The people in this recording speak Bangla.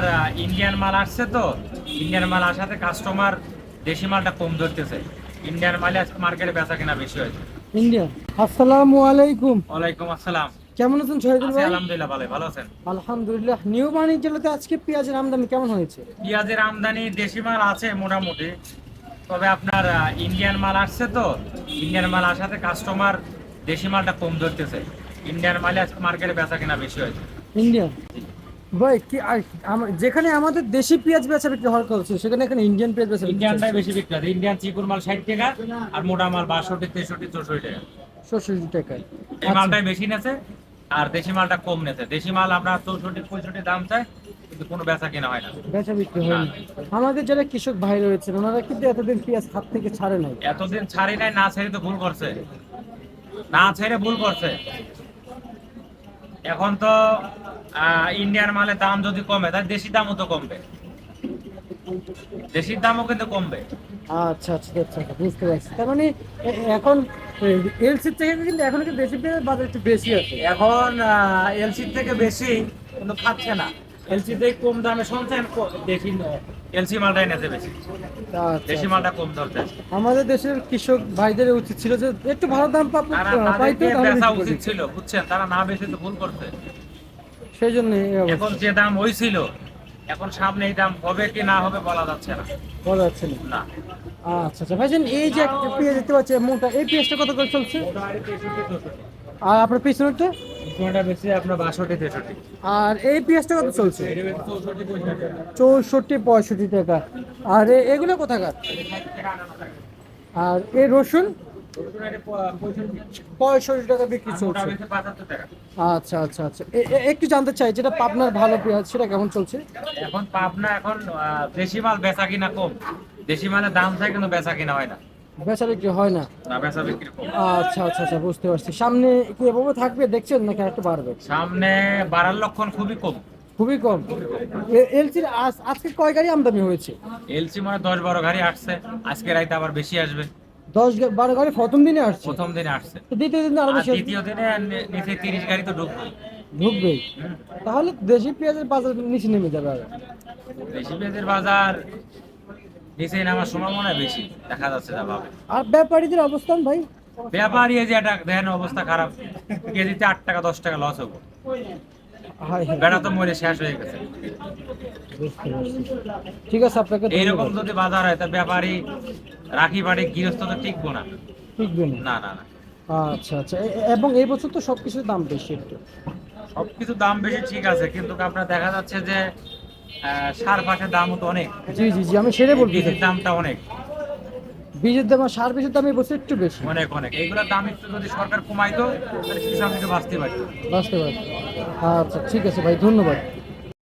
আপনার ইন্ডিয়ান মাল আসছে তো ইন্ডিয়ান মাল আসাতে কাস্টমার দেশি মালটা কম ধরতেছে। ইন্ডিয়ান মালে আজকে মার্কেটে বেচা কেনা বেশি হয়েছে। ইন্ডিয়া আসসালামু আলাইকুম। ওয়ালাইকুম আসসালাম। কেমন আছেন শহীদুল ভাই? আলহামদুলিল্লাহ ভালো ভালো আছেন? আলহামদুলিল্লাহ নিউ বাণিজ্য জেলাতে আজকে পেঁয়াজের আমদানি কেমন হয়েছে? পেঁয়াজের আমদানি দেশি মাল আছে মোটামুটি। তবে আপনার ইন্ডিয়ান মাল আসছে তো ইন্ডিয়ান মাল আসাতে কাস্টমার দেশি মালটা কম ধরতেছে। ইন্ডিয়ান মালে আজকে মার্কেটে বেচা কেনা বেশি হয়েছে। ইন্ডিয়া ভাই কি যেখানে আমাদের দেশি পেঁয়াজ বেচা বিক্রি হওয়ার কথা সেখানে এখানে ইন্ডিয়ান পেঁয়াজ বেচা ইন্ডিয়ানটাই বেশি বিক্রি হয়। ইন্ডিয়ান চিকুর মাল ষাট টাকা আর মোটা মাল বাষট্টি তেষট্টি চৌষট্টি টাকা। টাকায় এই মালটাই বেশি নেছে আর দেশি মালটা কম নেছে। দেশি মাল আমরা চৌষট্টি পঁয়ষট্টি দাম চাই কিন্তু কোনো বেচা কেনা হয় না। বেচা বিক্রি হয়নি আমাদের যারা কৃষক ভাই রয়েছে ওনারা কিন্তু এতদিন পেঁয়াজ হাত থেকে ছাড়ে নাই। এতদিন ছাড়ে নাই না ছেড়ে তো ভুল করছে। না ছেড়ে ভুল করছে। এখন তো ইন্ডিয়ান মালের দাম যদি কমে তাহলে দেশি দামও তো কমবে। দেশি দামও কিন্তু কমবে। আচ্ছা আচ্ছা আচ্ছা আচ্ছা, বুঝতে পারছি। তার মানে এখন এলসির থেকে কিন্তু এখন কি দেশি বাজার একটু বেশি আছে। এখন এলসির থেকে বেশি কিন্তু পাচ্ছে না। কম দামে দেশি এলসি মালটাই নেছে বেশি। আচ্ছা, দেশি মালটা কম আমাদের দেশের কৃষক ভাইদের উচিত ছিল যে একটু ভালো দাম পাইতো বেচা উচিত ছিল বুঝছেন? তারা না বেশি তো ভুল করছে। সেই জন্য এখন যে দাম হয়েছিল এখন সামনে এই দাম হবে কি না হবে বলা যাচ্ছে না। বলা যাচ্ছে না। না। আচ্ছা আচ্ছা। ভাইজান এই যে একটা পেঁয়াজ দেখতে পাচ্ছি মোটা এই পেঁয়াজটা কত করে চলছে? আর আপনার পিছনেরটা? বেশি আর এই পেঁয়াজটা কত চলছে? চৌষট্টি পঁয়ষট্টি টাকা। আর এগুলো কোথাকার? আর এই রসুন? পঁয়ষট্টি টাকা বিক্রি চলছে। আচ্ছা আচ্ছা আচ্ছা। একটু জানতে চাই যেটা পাবনার ভালো পেঁয়াজ সেটা কেমন চলছে? এখন পাবনা এখন দেশি মাল বেচা কিনা কম। দেশি মালের দাম চাই কিন্তু বেচা কিনা হয় না। বেচা বিক্রি হয় না? আচ্ছা আচ্ছা আচ্ছা বুঝতে পারছি। সামনে কি এভাবে থাকবে? দেখছেন নাকি একটু বাড়বে? সামনে বাড়ার লক্ষণ খুবই কম। খুবই কম। এলসির আজকে কয় গাড়ি আমদানি হয়েছে? এলসি মানে দশ বারো গাড়ি আসছে। আজকে রাইতে আবার বেশি আসবে। দশ বারো গাড়ি প্রথম দিনে আসছে? প্রথম দিনে আসছে। দ্বিতীয় দিনে আরও বেশি দ্বিতীয় দিনে নিচে তিরিশ গাড়ি তো ঢুকবে। ঢুকবেই। তাহলে দেশি পেঁয়াজের বাজার নিচে নেমে যাবে আর। দেশি পেঁয়াজের বাজার নিচে নামার সময় মনে হয় বেশি দেখা যাচ্ছে যা ভাবে। আর ব্যাপারীদের অবস্থান ভাই? ব্যাপারী এই যে একটা দেখেন অবস্থা খারাপ। কেজিতে আট টাকা দশ টাকা লস হব। বেড়া তো মরে শেষ হয়ে গেছে। ঠিক আছে আপনাকে এইরকম। যদি বাজার হয় তা ব্যাপারী রাখি বাড়ি গৃহস্থ তো টিকবো না। টিকবে না? না না আচ্ছা আচ্ছা। এবং এই বছর তো সবকিছুর দাম বেশি একটু। সবকিছু দাম বেশি ঠিক আছে কিন্তু আপনার দেখা যাচ্ছে যে সার ফাঁসের দামও তো অনেক। জি জি জি আমি সেটাই বলতে বীজের দামটা অনেক। বীজের দাম আর সার বীজের দাম এই বছর একটু বেশি। অনেক অনেক। এইগুলোর দাম একটু যদি সরকার কমাইতো তাহলে কৃষক একটু বাঁচতে পারতো। বাঁচতে পারতো। আচ্ছা ঠিক আছে ভাই ধন্যবাদ।